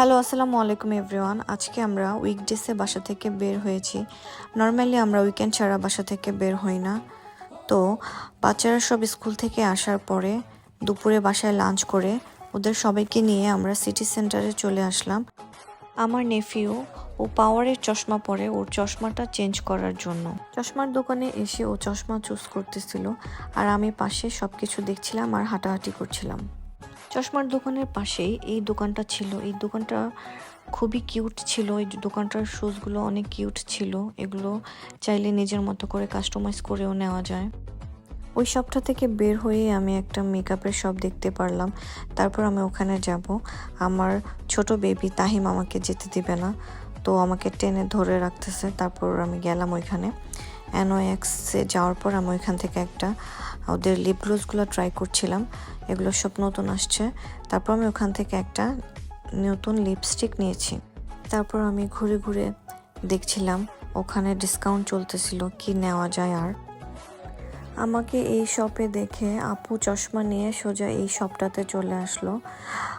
Hello, আসসালামু আলাইকুম everyone. আজকে আমরা উইকডেসে বাসা থেকে বের হয়েছি। নর্মালি আমরা উইকেন্ড ছাড়া বাসা থেকে বের হই না। তো বাচ্চারা সব স্কুল থেকে আসার পরে দুপুরে বাসায় লাঞ্চ করে ওদের সবাইকে নিয়ে আমরা সিটি সেন্টারে চলে আসলাম। আমার নেফিও ও পাওয়ারের চশমা পরে ওর চশমাটা চেঞ্জ করার জন্য। চশমার দোকানে এসে ও চশমা চুজ করতেছিল। আর আমি পাশে সব কিছু দেখছিলাম আর হাঁটাহাঁটি করছিলাম। চশমার দোকানের পাশেই এই দোকানটা ছিল। এই দোকানটা খুবই কিউট ছিল। এই দোকানটার শুজগুলো অনেক কিউট ছিল। এগুলো চাইলে নিজের মতো করে কাস্টমাইজ করেও নেওয়া যায়। ওই শপটা থেকে বের হয়ে আমি একটা মেকআপের শপ দেখতে পারলাম। তারপর আমি ওখানে যাব। আমার ছোট বেবি তাহিম আমাকে যেতে দিবে না। তো আমাকে টেনে ধরে রাখতেছে। তারপর আমি গেলাম ওইখানে। অ্যানোএক্সে যাওয়ার পর আমি ওইখান থেকে একটা, ওদের লিপ গ্লোসগুলো ট্রাই করছিলাম। এগুলো সব নতুন আসছে। তারপর আমি ওখান থেকে একটা নতুন লিপস্টিক নিয়েছি। তারপর আমি ঘুরে ঘুরে দেখছিলাম, ওখানে ডিসকাউন্ট চলতেছিল, কি নেওয়া যায় আর? আমাকে এই শপে দেখে আপু চশমা নিয়ে সোজা এই শপটাতে চলে আসলো।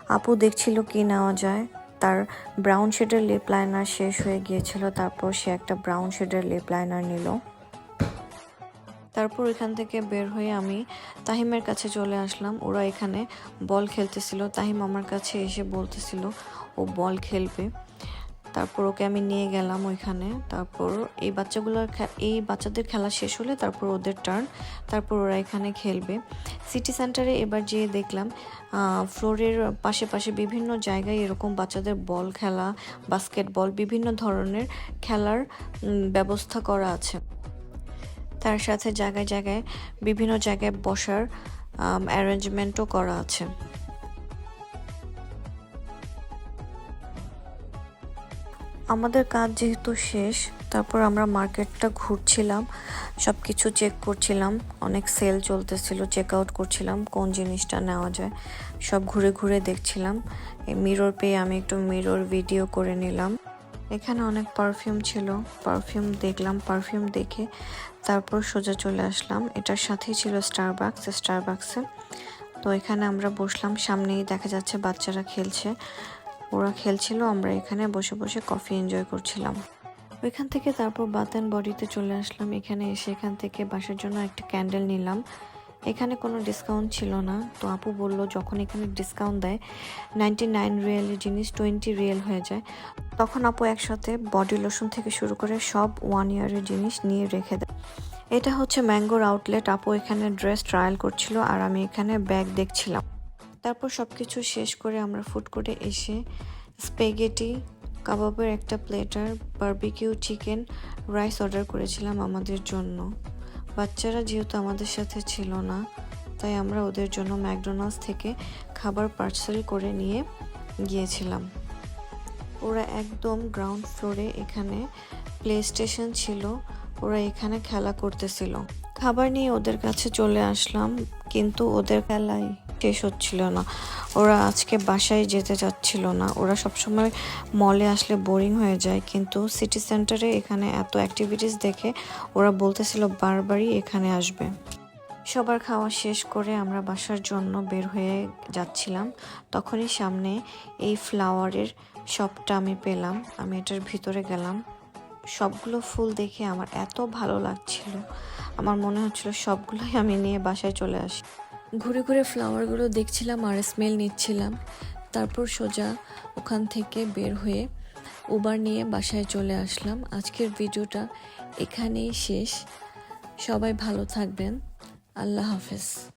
আপু দেখছিল কি নেওয়া যায়। তার ব্রাউন শেডের লিপ লাইনার শেষ হয়ে গিয়েছিল। তারপর সে একটা ব্রাউন শেডের লিপ লাইনার নিল। তারপর এখান থেকে বের হয়ে আমি তাহিমের কাছে চলে আসলাম। ওরা এখানে বল খেলতেছিল। তাহিম আমার কাছে এসে বলতেছিল, ও বল খেলবে। তারপর ওকে আমি নিয়ে গেলাম ওইখানে। তারপর এই বাচ্চাগুলোর এই বাচ্চাদের খেলা শেষ হলে তারপর ওদের টার্ন তারপর ওরা এখানে খেলবে। সিটি সেন্টারে এবার যেয়ে দেখলাম ফ্লোরের পাশে পাশে বিভিন্ন জায়গায় এরকম বাচ্চাদের বল খেলা বাস্কেটবল বিভিন্ন ধরনের খেলার ব্যবস্থা করা আছে। তার সাথে জায়গায় জায়গায়, বিভিন্ন জায়গায় বসার অ্যারেঞ্জমেন্টও করা আছে। আমাদের কাজ যেহেতু শেষ, তারপর আমরা মার্কেটটা ঘুরছিলাম সব কিছু চেক করছিলাম, অনেক সেল চলতেছিল চেক আউট করছিলাম, কোন জিনিসটা নেওয়া যায়, সব ঘুরে ঘুরে দেখছিলাম। এই মিরর পেয়ে আমি একটু মিরর ভিডিও করে নিলাম। এখানে অনেক পারফিউম ছিল। পারফিউম দেখলাম পারফিউম দেখে তারপর সোজা চলে আসলাম। এটার সাথেই ছিল স্টারবাক্স স্টারবাক্সে তো এখানে আমরা বসলাম, সামনেই দেখা যাচ্ছে বাচ্চারা খেলছে। ওরা খেলছিল, আমরা এখানে বসে বসে কফি এনজয় করছিলাম। ওইখান থেকে তারপর বাত অ্যান্ড বডিতে চলে আসলাম। এখানে এসে এখান থেকে বাসার জন্য একটা ক্যান্ডেল নিলাম। এখানে কোনো ডিসকাউন্ট ছিল না। তো আপু বলল, যখন এখানে ডিসকাউন্ট দেয় নাইনটি নাইন রিয়েলের জিনিস টোয়েন্টি রিয়েল হয়ে যায়। তখন আপু একসাথে বডি লোশন থেকে শুরু করে সব ওয়ান ইয়ারের জিনিস নিয়ে রেখে দেয়। এটা হচ্ছে ম্যাঙ্গোর আউটলেট আপু এখানে ড্রেস ট্রায়াল করছিল আর আমি এখানে ব্যাগ দেখছিলাম। তারপর সব কিছু শেষ করে আমরা ফুড কোর্টে এসে স্পেগেটি কাবাবের একটা platter barbecue chicken rice order করেছিলাম আমাদের জন্য। বাচ্চারা যেহেতু আমাদের সাথে ছিল না, তাই আমরা ওদের জন্য ম্যাকডোনাল্ডস থেকে খাবার পার্সেল করে নিয়ে গিয়েছিলাম। ওরা একদম গ্রাউন্ড ফ্লোরে এখানে প্লে স্টেশন ছিল, ওরা এখানে খেলা করতেছিল। খাবার নিয়ে ওদের কাছে চলে আসলাম, কিন্তু ওদের খেলাই শেষ হচ্ছিল না। ওরা আজকে বাসায় যেতে চাচ্ছিল না। ওরা সবসময় মলে আসলে বোরিং হয়ে যায়, কিন্তু সিটি সেন্টারে এখানে এত অ্যাক্টিভিটিস দেখে ওরা বলতেছিল বারবারই এখানে আসবে। সবার খাওয়া শেষ করে আমরা বাসার জন্য বের হয়ে যাচ্ছিলাম। তখনই সামনে এই ফ্লাওয়ারের শপটা আমি পেলাম। আমি এটার ভিতরে গেলাম। সবগুলো ফুল দেখে আমার এত ভালো লাগছিল। আমার মনে হচ্ছিল সবগুলোই আমি নিয়ে বাসায় চলে আসি। ঘুরে ঘুরে ফ্লাওয়ারগুলো দেখছিলাম আর স্মেল নিচ্ছিলাম। তারপর সোজা ওখান থেকে বের হয়ে উবার নিয়ে বাসায় চলে আসলাম। আজকের ভিডিওটা এখানেই শেষ। সবাই ভালো থাকবেন। আল্লাহ হাফেজ।